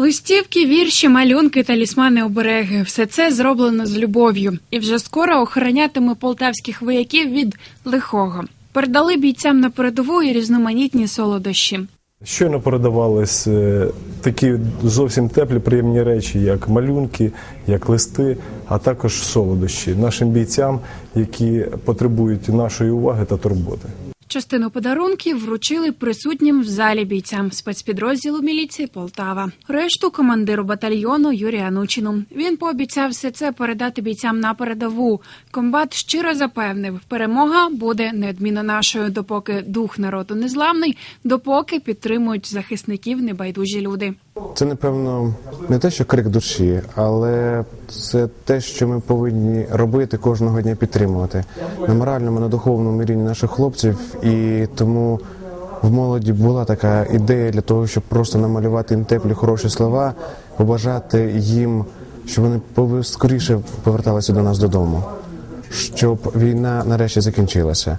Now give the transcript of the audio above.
Листівки, вірші, малюнки, талісмани, обереги все це зроблено з любов'ю і вже скоро охоронятиме полтавських вояків від лихого. Передали бійцям на передову і різноманітні солодощі. Щойно передавались е, такі зовсім теплі, приємні речі, як малюнки, як листи, а також солодощі нашим бійцям, які потребують нашої уваги та турботи. Частину подарунків вручили присутнім в залі бійцям спецпідрозділу міліції Полтава. Решту командиру батальйону Юрію Анучину. Він пообіцяв все це передати бійцям на передову. Комбат щиро запевнив, перемога буде неодмінно нашою, допоки дух народу незламний, допоки підтримують захисників небайдужі люди. Це напевно не те, що крик душі, але це те, що ми повинні робити кожного дня підтримувати на моральному, на духовному рівні наших хлопців. І тому в молоді була така ідея для того, щоб просто намалювати їм теплі, хороші слова, побажати їм, щоб вони скоріше поверталися до нас додому, щоб війна нарешті закінчилася.